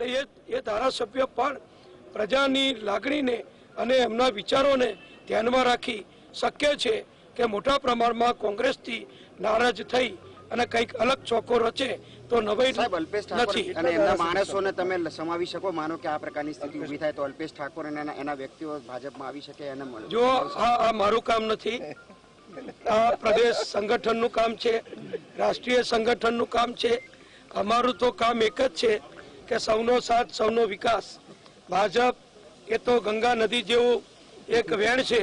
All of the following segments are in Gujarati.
એટલે એ એ ધારાસભ્ય પણ પ્રજાની લાગણીને અને એમના વિચારોને ધ્યાનમાં રાખી શક્ય છે કે મોટા પ્રમાણમાં કોંગ્રેસથી નારાજ થઈ અને કંઈક અલગ ચોકો રચે તો નવાઈ નથી. અને એમના માણસોને તમે સમાવી શકો? માનો કે આ પ્રકારની સ્થિતિ ઊભી થાય તો અલ્પેશ ઠાકોર અને એના વ્યક્તિઓ ભાજપમાં આવી શકે એને મળે. જો આ મારું કામ નથી. આ પ્રદેશ સંગઠનનું કામ છે. રાષ્ટ્રીય સંગઠનનું કામ છે. અમારું તો કામ એક જ છે. કે સૌનો સાથ, સૌનો વિકાસ. ભાજપ એ તો ગંગા નદી જેવું એક વેણ છે.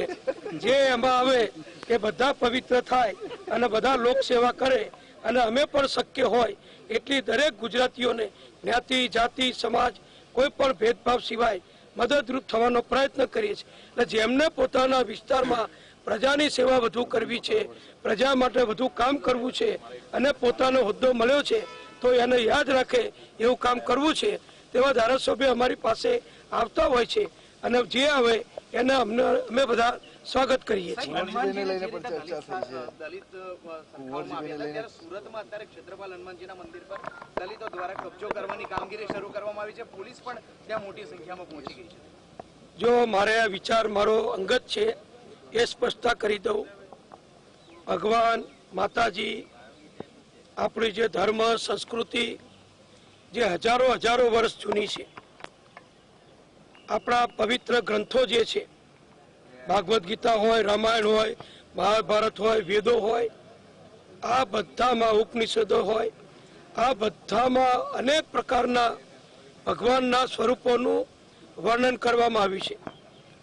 જે એમાં આવે કે બધા પવિત્ર થાય અને બધા લોક સેવા કરે અને અમે પણ શક્ય હોય એટલી દરેક ગુજરાતીઓને જ્ઞાતિ, જાતિ, સમાજ કોઈ પણ ભેદભાવ સિવાય મદદરૂપ થવાનો પ્રયત્ન કરીએ છીએ. એટલે જેમને પોતાના વિસ્તારમાં પ્રજાની સેવા વધુ કરવી છે, પ્રજા માટે વધુ કામ કરવું છે અને પોતાનો હોદ્દો મળ્યો છે તો એને યાદ રાખે એવું કામ કરવું છે. તેવા ધારાસભ્ય અમારી પાસે આવતા હોય છે અને જે આવે એને અમને અમે બધા સ્વાગત કરીએ છીએ. હનુમાનજીને લઈને પણ ચર્ચા થઈ છે. દલિત સરખાવવામાં આવ્યા હતા. ત્યારે સુરતમાં અત્યારે ક્ષેત્રપાલ હનુમાનજીના મંદિર પર દલિતો દ્વારા કબજો કરવાની કામગીરી શરૂ કરવામાં આવી છે. પોલીસ પણ ત્યાં મોટી સંખ્યામાં પહોંચી ગઈ છે. જો મારે આ વિચાર મારો અંગત છે એ સ્પષ્ટતા કરી દઉં. ભગવાન માતાજી આપણી જે ધર્મ, સંસ્કૃતિ જે હજારો હજારો વર્ષ જૂની છે. આપણા પવિત્ર ગ્રંથો જે છે, ભાગવદ્ ગીતા હોય, રામાયણ હોય, મહાભારત હોય, વેદો હોય, આ બધામાં ઉપનિષદો હોય, આ બધામાં અનેક પ્રકારના ભગવાનના સ્વરૂપોનું વર્ણન કરવામાં આવ્યું છે.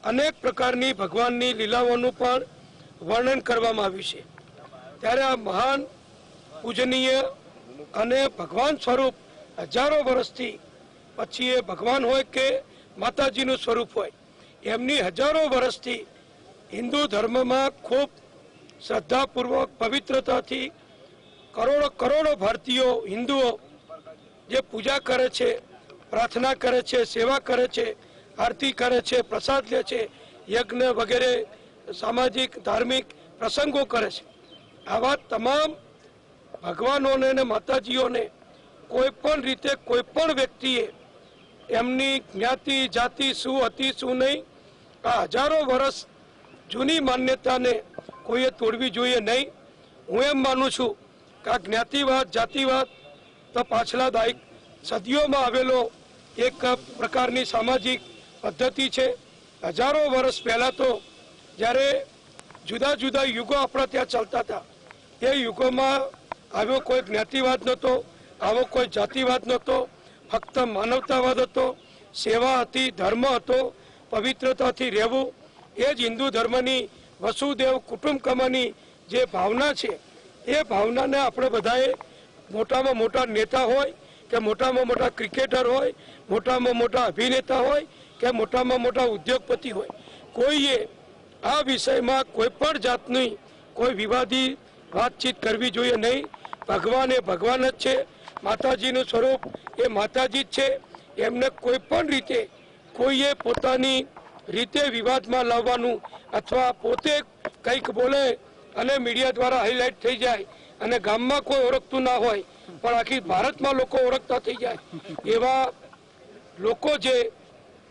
અનેક પ્રકારની ભગવાનની લીલાઓનું પણ વર્ણન કરવામાં આવ્યું છે. ત્યારે આ મહાન પૂજનીય અને ભગવાન સ્વરૂપ હજારો વર્ષથી પછી એ ભગવાન હોય કે માતાજીનું સ્વરૂપ હોય, એમની હજારો વર્ષથી હિન્દુ ધર્મમાં ખૂબ શ્રદ્ધાપૂર્વક, પવિત્રતાથી કરોડો કરોડો ભારતીયો, હિન્દુઓ જે પૂજા કરે છે, પ્રાર્થના કરે છે, સેવા કરે છે, આરતી કરે છે, પ્રસાદ લે છે, યજ્ઞ વગેરે સામાજિક, ધાર્મિક પ્રસંગો કરે છે. આવા તમામ ભગવાનોને અને માતાજીઓને કોઈ પણ રીતે કોઈ પણ વ્યક્તિએ એમની જ્ઞાતિ, જાતિ, શું હતી શું નહીં, આ હજારો વર્ષ જૂની માન્યતાને કોઈએ તોડવી જોઈએ નહીં. હું એમ માનું છું કે આ જ્ઞાતિવાદ, જાતિવાદ તો પાછલા દાયક સદીઓમાં આવેલો એક પ્રકારની સામાજિક પદ્ધતિ છે. હજારો વર્ષ પહેલાં તો જ્યારે જુદા જુદા યુગો આપણા ત્યાં ચાલતા હતા, એ યુગોમાં આવ્યો કોઈ જ્ઞાતિવાદ નહોતો, આવો કોઈ જાતિવાદ નહોતો, ફક્ત માનવતાવાદ હતો, સેવા હતી, ધર્મ હતો, પવિત્રતાથી રહેવું, એ જ હિન્દુ ધર્મની વસુદેવ કુટુંબકમની જે ભાવના છે, એ ભાવનાને આપણે બધાએ મોટામાં મોટા નેતા હોય, કે મોટામાં મોટા ક્રિકેટર હોય, મોટામાં મોટા અભિનેતા હોય, કે મોટામાં મોટા ઉદ્યોગપતિ હોય, કોઈએ આ વિષયમાં કોઈ પણ જાતની કોઈ વિવાદી વાતચીત કરવી જોઈએ નહીં ભગવાન એ ભગવાન જ છે. માતાજીનું સ્વરૂપ એ માતાજી જ છે. એમને કોઈ પણ રીતે કોઈએ પોતાની રીતે વિવાદમાં લાવવાનું અથવા પોતે કંઈક બોલે અને મીડિયા દ્વારા હાઇલાઇટ થઈ જાય અને ગામમાં કોઈ ઓળખતું ના હોય, પણ આખી ભારતમાં લોકો ઓળખતા થઈ જાય. એવા લોકો જે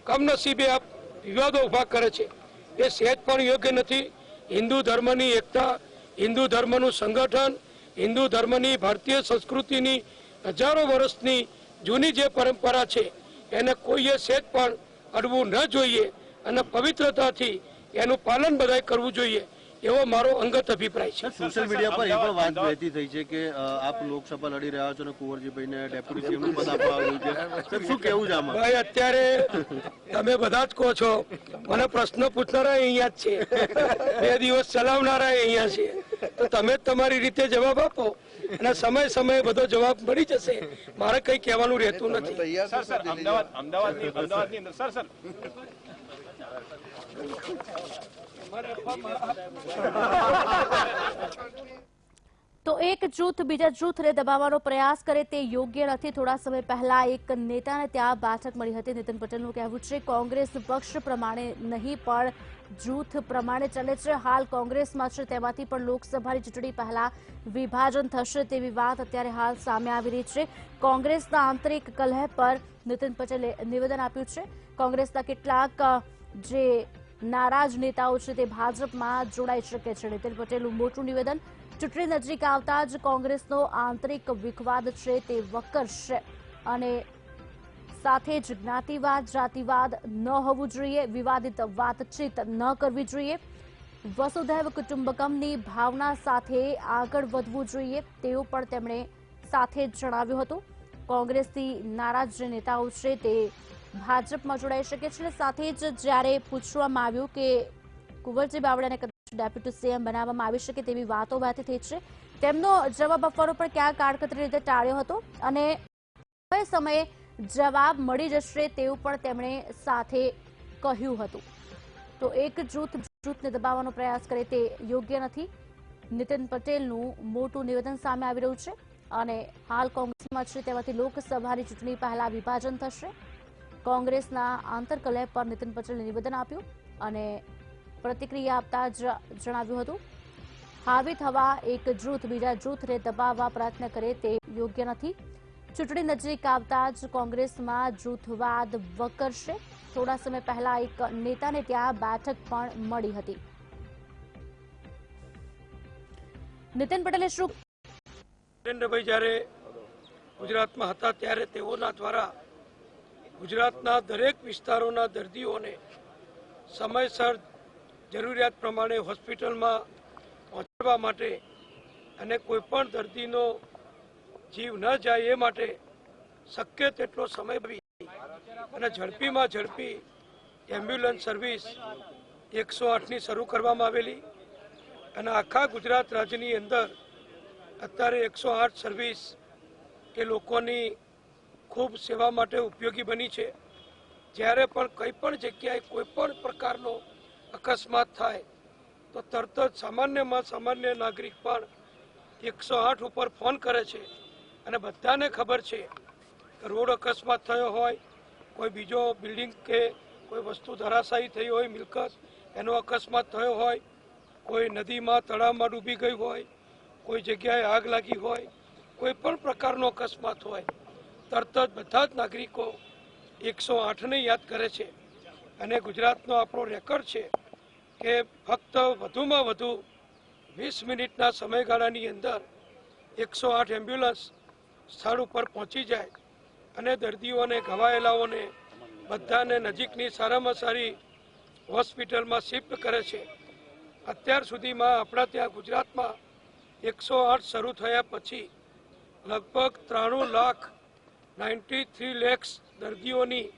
કમનસીબે આ વિવાદો ઊભા કરે છે, એ સહેજ પણ યોગ્ય નથી. હિન્દુ ધર્મની એકતા, હિન્દુ ધર્મનું સંગઠન હિન્દુ ધર્મની, ભારતીય સંસ્કૃતિની હજારો વર્ષની જૂની જે પરંપરા છે, એને કોઈએ સેજ પણ અડવું ન જોઈએ અને પવિત્રતાથી એનું પાલન બધાએ કરવું જોઈએ. એવો મારો અંગત અભિપ્રાય છે. સોશિયલ મીડિયા પર એ પણ વાત વહેતી થઈ છે કે આપ લોકસભા લડી રહ્યા છો અને કુંવરજીભાઈને ડેપ્યુટી સીએમનું પદ આપવામાં આવ્યું છે. શું કેવું છે આમાં? ભાઈ અત્યારે તમે બધા જ કહો છો મને પ્રશ્ન પૂછનારા અહીંયા જ છે. બે દિવસ ચલાવનારા અહીંયા છે. તો તમે જ તમારી રીતે જવાબ આપો અને સમય સમયે બધો જવાબ મળી જશે. મારે કઈ કહેવાનું રહેતું નથી. સર સર અમદાવાદ અમદાવાદની અમદાવાદની અંદર સર સર. તો એક જૂથ બીજા જૂથને દબાવવાનો પ્રયાસ કરે તે યોગ્ય નથી. થોડા સમય પહેલા એક નેતાને ત્યાં બેઠક મળી હતી. નીતિન પટેલનું કહેવું છે, કોંગ્રેસ પક્ષ પ્રમાણે નહીં, પણ જૂથ પ્રમાણે ચાલે છે. હાલ કોંગ્રેસમાં છે, તેમાંથી પણ લોકસભાની ચૂંટણી પહેલા વિભાજન થશે તેવી વાત અત્યારે હાલ સામે આવી રહી છે. કોંગ્રેસના આંતરિક કલહ પર નીતિન પટેલે નિવેદન આપ્યું છે. કોંગ્રેસના કેટલાક જે નારાજ નેતાઓ છે તે ભાજપમાં જોડાઈ શકે છે. નીતિન પટેલનું મોટું નિવેદન, ચૂંટણી નજીક આવતા જ કોંગ્રેસનો આંતરિક વિખવાદ છે તે વકરશે અને સાથે જ જ્ઞાતિવાદ, જાતિવાદ ન હોવું જોઈએ, વિવાદિત વાતચીત ન કરવી જોઈએ. વસુધૈવ કુટુંબકમની ભાવના સાથે આગળ વધવું જોઈએ તેવું પણ તેમણે સાથે જ જણાવ્યું હતું. કોંગ્રેસથી નારાજ જે નેતાઓ છે તે ભાજપમાં જોડાઈ શકે છે. સાથે જ જ્યારે પૂછવામાં આવ્યું કે કુંવરજી બાવળાને કદાચ ડેપ્યુટી સીએમ બનાવવામાં આવી શકે તેવી વાતો વાતી થઈ છે, તેમનો જવાબ આપવાનો પણ ક્યાંક આડકતરી રીતે ટાળ્યો હતો અને સમયે જવાબ મળી જશે તેવું પણ તેમણે સાથે કહ્યું હતું. તો એક જૂથ જૂથને દબાવવાનો પ્રયાસ કરે તે યોગ્ય નથી. નીતિન પટેલનું મોટું નિવેદન સામે આવી રહ્યું છે અને હાલ કોંગ્રેસમાં છે, તેમાંથી લોકસભાની ચૂંટણી પહેલા વિભાજન થશે. કોંગ્રેસના આંતરકલહ પર નીતિન પટેલે નિવેદન આપ્યું અને પ્રતિક્રિયા આપતા જણાવ્યું હતું. હાવી થવા એક જૂથ બીજા જૂથને દબાવવા પ્રયત્ન કરે તે યોગ્ય નથી. ચૂંટણી નજીક આવતા જ કોંગ્રેસમાં જૂથવાદ વકરશે. થોડા સમય પહેલા એક નેતાને ત્યાં બેઠક પણ મળી હતી. નીતિન પટેલે શું નરેન્દ્રભાઈ જ્યારે ગુજરાતમાં હતા ત્યારે તેઓના દ્વારા ગુજરાતના દરેક વિસ્તારોના દર્દીઓને સમયસર જરૂરિયાત પ્રમાણે હોસ્પિટલમાં પહોંચાડવા માટે અને કોઈપણ દર્દીનો જીવ ન જાય એ માટે શક્ય તેટલો સમય અને ઝડપીમાં ઝડપી એમ્બ્યુલન્સ સર્વિસ એકસો આઠની શરૂ કરવામાં આવેલી અને આખા ગુજરાત રાજ્યની અંદર અત્યારે એકસો આઠ સર્વિસ એ લોકોની ખૂબ સેવા માટે ઉપયોગી બની છે. જ્યારે પણ કંઈ પણ જગ્યાએ કોઈ પણ પ્રકારનો અકસ્માત થાય, તો તરત જ સામાન્યમાં સામાન્ય નાગરિક પણ એકસો આઠ ઉપર ફોન કરે છે અને બધાને ખબર છે કે રોડ અકસ્માત થયો હોય, કોઈ બીજો બિલ્ડિંગ કે કોઈ વસ્તુ ધરાશાયી થઈ હોય, મિલકત એનો અકસ્માત થયો હોય, કોઈ નદીમાં, તળાવમાં ડૂબી ગઈ હોય, કોઈ જગ્યાએ આગ લાગી હોય, કોઈ પણ પ્રકારનો અકસ્માત હોય તરત જ બધા જ નાગરિકો એકસો આઠને યાદ કરે છે. અને ગુજરાતનો આપણો રેકોર્ડ છે કે ફક્ત વધુમાં વધુ વીસ મિનિટના સમયગાળાની અંદર એકસો આઠ એમ્બ્યુલન્સ સ્થળ ઉપર પહોંચી જાય અને દર્દીઓને ઘવાયેલાઓને બધાને નજીકની સારામાં સારી હોસ્પિટલમાં શિફ્ટ કરે છે. અત્યાર સુધીમાં આપણા ત્યાં ગુજરાતમાં એકસો આઠ શરૂ થયા પછી લગભગ ત્રાણું લાખ નાઇન્ટી થ્રી લેક્સ દર્દીઓની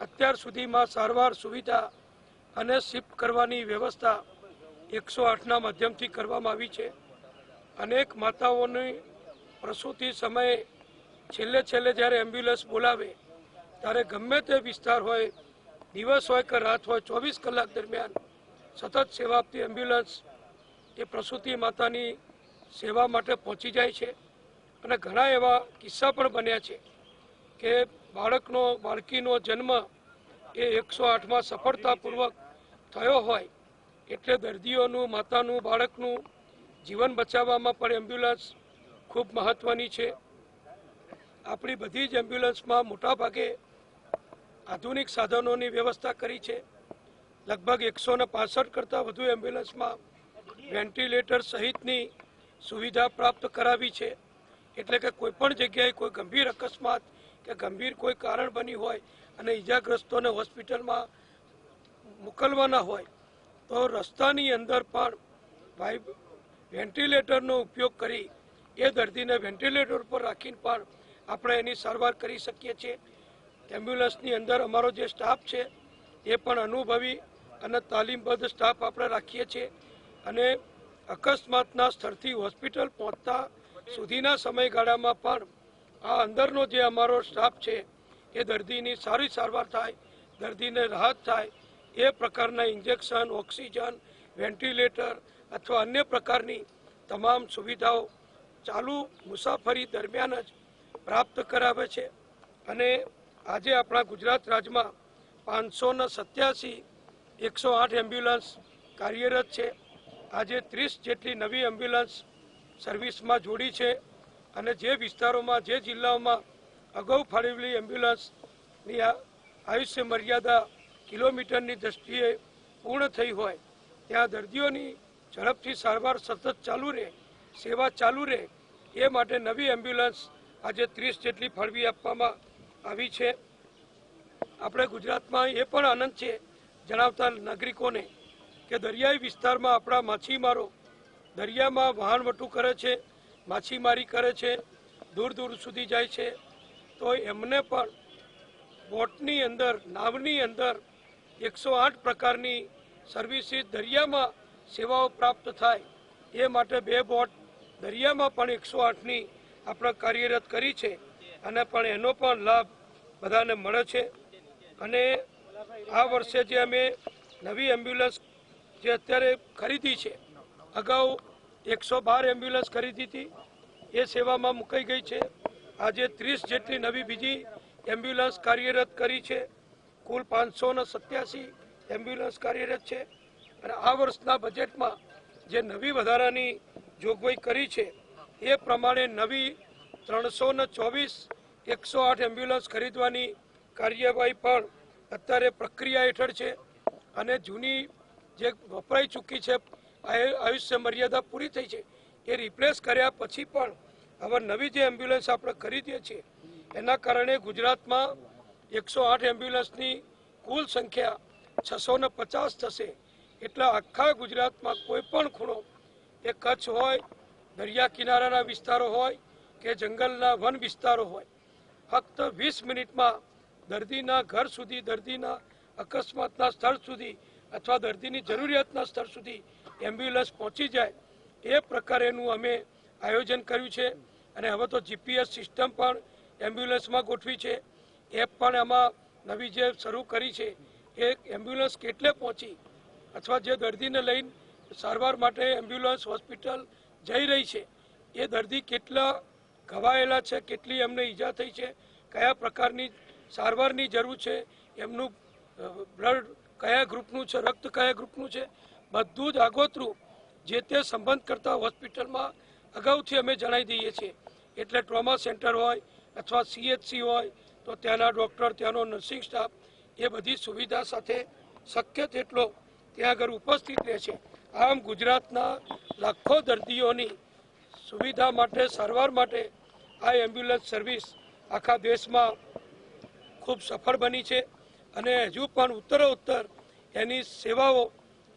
અત્યાર સુધીમાં સારવાર, સુવિધા અને શિફ્ટ કરવાની વ્યવસ્થા એકસો આઠના માધ્યમથી કરવામાં આવી છે. અનેક માતાઓની પ્રસૂતિ સમયે છેલ્લે છેલ્લે જ્યારે એમ્બ્યુલન્સ બોલાવે, ત્યારે ગમે તે વિસ્તાર હોય, દિવસ હોય કે રાત હોય, ચોવીસ કલાક દરમિયાન સતત સેવા આપતી એમ્બ્યુલન્સ એ પ્રસૂતિ માતાની સેવા માટે પહોંચી જાય છે. અને ઘણા એવા કિસ્સા પણ બન્યા છે. કે બાળકનો, બાળકીનો જન્મ એ એકસો આઠમાં સફળતાપૂર્વક થયો હોય, એટલે દર્દીઓનું, માતાનું, બાળકનું જીવન બચાવવામાં પણ એમ્બ્યુલન્સ ખૂબ મહત્ત્વની છે. આપણી બધી જ એમ્બ્યુલન્સમાં મોટાભાગે આધુનિક સાધનોની વ્યવસ્થા કરી છે. લગભગ એકસો ને પાસઠ કરતાં વધુ એમ્બ્યુલન્સમાં વેન્ટિલેટર સહિતની સુવિધા પ્રાપ્ત કરાવી છે. એટલે કે કોઈપણ જગ્યાએ કોઈ ગંભીર અકસ્માત કે ગંભીર કોઈ કારણ બની હોય અને ઈજાગ્રસ્તોને હોસ્પિટલમાં મોકલવાના હોય, તો રસ્તાની અંદર પણ ભાઈ વેન્ટિલેટરનો ઉપયોગ કરી એ દર્દીને વેન્ટિલેટર પર રાખીને પણ આપણે એની સારવાર કરી શકીએ છીએ. એમ્બ્યુલન્સની અંદર અમારો જે સ્ટાફ છે, એ પણ અનુભવી અને તાલીમબદ્ધ સ્ટાફ આપણે રાખીએ છીએ અને અકસ્માતના સ્થળથી હોસ્પિટલ પહોંચતા સુધીના સમયગાળામાં પણ આ અંદરનો જે અમારો સ્ટાફ છે, એ દર્દીની સારી સારવાર થાય, દર્દીને રાહત થાય, એ પ્રકારના ઇન્જેક્શન, ઓક્સિજન, વેન્ટિલેટર અથવા અન્ય પ્રકારની તમામ સુવિધાઓ ચાલુ મુસાફરી દરમિયાન જ પ્રાપ્ત કરાવે છે. અને આજે આપણા ગુજરાત રાજ્યમાં પાંચસોને સત્યાસી, એકસો આઠ એમ્બ્યુલન્સ કાર્યરત છે. આજે ત્રીસ જેટલી નવી એમ્બ્યુલન્સ સર્વિસમાં જોડી છે. અને જે વિસ્તારોમાં, જે જિલ્લાઓમાં અગાઉ ફાળવેલી એમ્બ્યુલન્સની આયુષ્ય મર્યાદા કિલોમીટરની દ્રષ્ટિએ પૂર્ણ થઈ હોય, ત્યાં દર્દીઓની ઝડપથી સારવાર સતત ચાલુ રહે, સેવા ચાલુ રહે, એ માટે નવી એમ્બ્યુલન્સ આજે ત્રીસ જેટલી ફાળવી આપવામાં આવી છે. આપણે ગુજરાતમાં એ પણ આનંદ છે, જણાવતા નાગરિકોને કે દરિયાઈ વિસ્તારમાં આપણા માછીમારો દરિયામાં વહાણવટું કરે છે માછીમારી કરે છે, દૂર દૂર સુધી જાય છે. તો એમને પણ બોટની અંદર, નાવની અંદર એકસો આઠ પ્રકારની સર્વિસીસ દરિયામાં સેવાઓ પ્રાપ્ત થાય. એ માટે બે બોટ દરિયામાં પણ એકસો આઠની આપણે કાર્યરત કરી છે અને પણ એનો પણ લાભ બધાને મળે છે. અને આ વર્ષે જે અમે નવી એમ્બ્યુલન્સ જે અત્યારે ખરીદી છે, અગાઉ એકસો બાર એમ્બ્યુલન્સ ખરીદી હતી. એ સેવામાં મુકાઈ ગઈ છે. આજે ત્રીસ જેટલી નવી બીજી એમ્બ્યુલન્સ કાર્યરત કરી છે. કુલ પાંચસો ને સત્યાસી એમ્બ્યુલન્સ કાર્યરત છે. અને આ વર્ષના બજેટમાં જે નવી વધારાની જોગવાઈ કરી છે, એ પ્રમાણે નવી ત્રણસો ને ચોવીસ એકસો આઠ એમ્બ્યુલન્સ ખરીદવાની કાર્યવાહી પણ અત્યારે પ્રક્રિયા હેઠળ છે. અને જૂની જે વપરાઈ ચૂકી છે આયુષ્ય મર્યાદા પૂરી થઈ છે. એ રિપ્લેસ કર્યા પછી પણ હવે નવી જે એમ્બ્યુલન્સ આપણે ખરીદીએ છીએ, એના કારણે ગુજરાતમાં એકસો આઠ એમ્બ્યુલન્સની કુલ સંખ્યા છસો ને પચાસ થશે. એટલે આખા ગુજરાતમાં કોઈ પણ ખૂણો, એ કચ્છ હોય, દરિયા કિનારાના વિસ્તારો હોય કે જંગલના વન વિસ્તારો હોય, ફક્ત વીસ મિનિટમાં દર્દીના ઘર સુધી, દર્દીના અકસ્માતના સ્થળ સુધી અથવા દર્દીની જરૂરિયાતના સ્થળ સુધી એમ્બ્યુલન્સ પહોંચી જાય એ પ્રકારેનું અમે આયોજન કર્યું છે. અને હવે તો જીપીએસ સિસ્ટમ પણ એમ્બ્યુલન્સમાં ગોઠવી છે. એપ પણ એમાં નવી જે શરૂ કરી છે, એ એમ્બ્યુલન્સ કેટલે પહોંચી અથવા જે દર્દીને લઈને સારવાર માટે એમ્બ્યુલન્સ હોસ્પિટલ જઈ રહી છે, એ દર્દી કેટલા ઘવાયેલા છે, કેટલી એમને ઈજા થઈ છે, કયા પ્રકારની સારવારની જરૂર છે, એમનું બ્લડ કયા ગ્રુપનું છે, રક્ત કયા ગ્રુપનું છે બધું જ આગોતરું જે તે સંબંધ કરતા હોસ્પિટલમાં અગાઉથી અમે જણાવી દઈએ છીએ. એટલે ટ્રોમા સેન્ટર હોય અથવા સીએચસી હોય, તો ત્યાંના ડૉક્ટર, ત્યાંનો નર્સિંગ સ્ટાફ એ બધી સુવિધા સાથે શક્ય તેટલો ત્યાં આગળ ઉપસ્થિત રહે છે. આમ ગુજરાતના લાખો દર્દીઓની સુવિધા માટે, સારવાર માટે આ એમ્બ્યુલન્સ સર્વિસ આખા દેશમાં ખૂબ સફળ બની છે. અને હજુ પણ ઉત્તરોત્તર એની સેવાઓ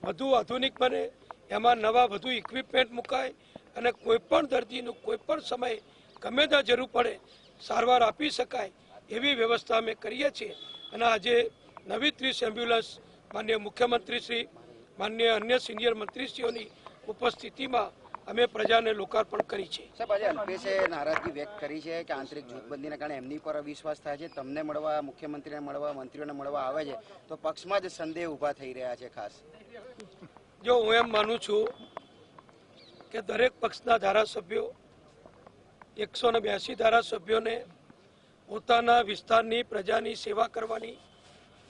વધુ આધુનિક બને, એમાં નવા વધુ ઇક્વિપમેન્ટ મુકાય અને કોઈ પણ દર્દીનું કોઈ પણ સમયે ગમે ત્યાં જરૂર પડે, સારવાર આપી શકાય એવી વ્યવસ્થા અમે કરીએ છીએ. અને આજે નવી ત્રીસ એમ્બ્યુલન્સ માન્ય મુખ્યમંત્રી શ્રી, માન્ય અન્ય સિનિયર મંત્રીશ્રીઓની ઉપસ્થિતિમાં અમે પ્રજાને લોકાર્પણ કરી છે. સાહેબ, આજે અલ્પેશે નારાજગી વ્યક્ત કરી છે કે આંતરિક જૂથબંધીને કારણે એમની પર અવિશ્વાસ થાય છે, તમને મળવા, મુખ્યમંત્રીને મળવા, મંત્રીઓને મળવા આવે છે, તો પક્ષમાં જ સંદેહ ઊભા થઈ રહ્યા છે ખાસ. જો હું એમ માનું છું કે દરેક પક્ષના ધારાસભ્યો, એકસો ને બ્યાસી ધારાસભ્યોને પોતાના વિસ્તારની પ્રજાની સેવા કરવાની,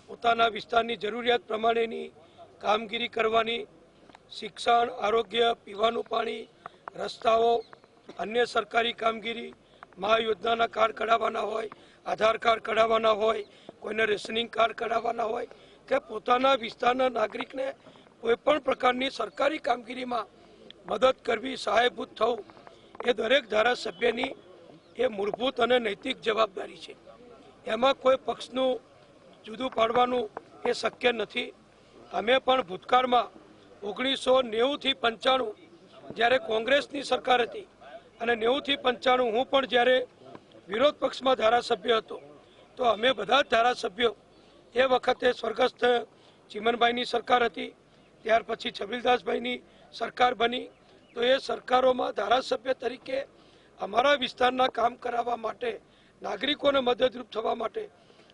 પોતાના વિસ્તારની જરૂરિયાત પ્રમાણેની કામગીરી કરવાની, શિક્ષણ, આરોગ્ય, પીવાનું પાણી, રસ્તાઓ, અન્ય સરકારી કામગીરી મહા યોજનાના કાર્ડ કઢાવવાના હોય, આધાર કાર્ડ કઢાવવાના હોય, કોઈને રેશનિંગ કાર્ડ કઢાવવાના હોય, કે પોતાના વિસ્તારના નાગરિકને કોઈ પણ પ્રકારની સરકારી કામગીરીમાં મદદ કરવી સહાયભૂત થવું એ દરેક ધારાસભ્યની એ મૂળભૂત અને નૈતિક જવાબદારી છે. એમાં કોઈ પક્ષનું જુદું પાડવાનું એ શક્ય નથી. અમે પણ ભૂતકાળમાં ઓગણીસો નેવુંથી પંચાણું જ્યારે કોંગ્રેસની સરકાર હતી અને નેવુંથી પંચાણું હું પણ જ્યારે વિરોધ પક્ષમાં ધારાસભ્ય હતો, તો અમે બધા જ ધારાસભ્યો એ વખતે સ્વર્ગસ્થ ચીમનભાઈની સરકાર હતી. ત્યાર પછી છબીલદાસભાઈની સરકાર બની. તો એ સરકારોમાં ધારાસભ્ય તરીકે અમારા વિસ્તારના કામ કરાવવા માટે, નાગરિકોને મદદરૂપ થવા માટે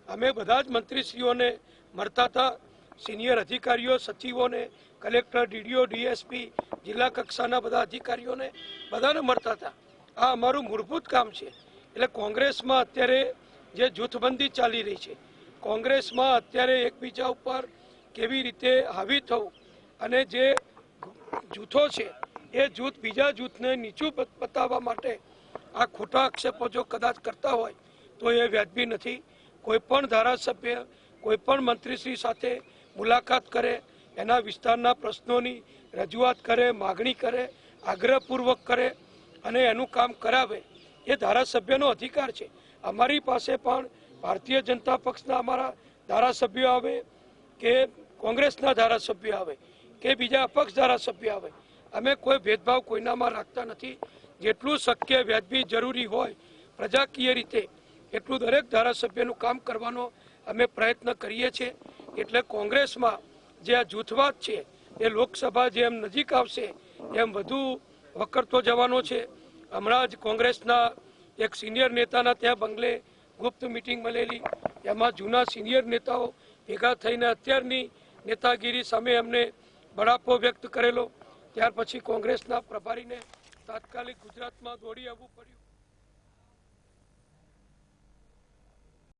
અમે બધા જ મંત્રીશ્રીઓને મળતા હતા. સિનિયર અધિકારીઓ, સચિવોને, કલેક્ટર, ડીડીઓ, ડીએસપી, જિલ્લા કક્ષાના બધા અધિકારીઓને બધાને મળતા હતા. આ અમારું મૂળભૂત કામ છે. એટલે કોંગ્રેસમાં અત્યારે જે જૂથબંધી ચાલી રહી છે, કોંગ્રેસમાં અત્યારે એકબીજા ઉપર કેવી રીતે હાવી થવું અને જે જૂથો છે, એ જૂથ બીજા જૂથને નીચું બતાવવા માટે આ ખોટા આક્ષેપો જો કદાચ કરતા હોય, તો એ વ્યાજબી નથી. કોઈ પણ ધારાસભ્ય, કોઈ પણ મંત્રીશ્રી સાથે મુલાકાત કરે, એના વિસ્તારના પ્રશ્નોની રજૂઆત કરે, માગણી કરે, આગ્રહપૂર્વક કરે અને એનું કામ કરાવે, એ ધારાસભ્યનો અધિકાર છે. અમારી પાસે પણ ભારતીય જનતા પક્ષના અમારા ધારાસભ્યો આવે કે કોંગ્રેસના ધારાસભ્ય આવે કે બીજા અપક્ષ ધારાસભ્ય આવે. અમે કોઈ ભેદભાવ કોઈનામાં રાખતા નથી. જેટલું શક્ય વ્યાજબી જરૂરી હોય, પ્રજાકીય રીતે, એટલું દરેક ધારાસભ્યનું કામ કરવાનો અમે પ્રયત્ન કરીએ છીએ. એટલે કોંગ્રેસમાં જે આ જૂથવાદ છે, એ લોકસભા જેમ નજીક આવશે, એમ વધુ વકરતો જવાનો છે. હમણાં જ કોંગ્રેસના એક સિનિયર નેતાના ત્યાં બંગલે ગુપ્ત મિટિંગ મળેલી. એમાં જૂના સિનિયર નેતાઓ ભેગા થઈને અત્યારની નેતાગીરી સામે અમને બળાપો વ્યક્ત કરેલો. ત્યાર પછી કોંગ્રેસના પ્રભારીને તાત્કાલિક ગુજરાતમાં દોડી આવવું પડ્યું.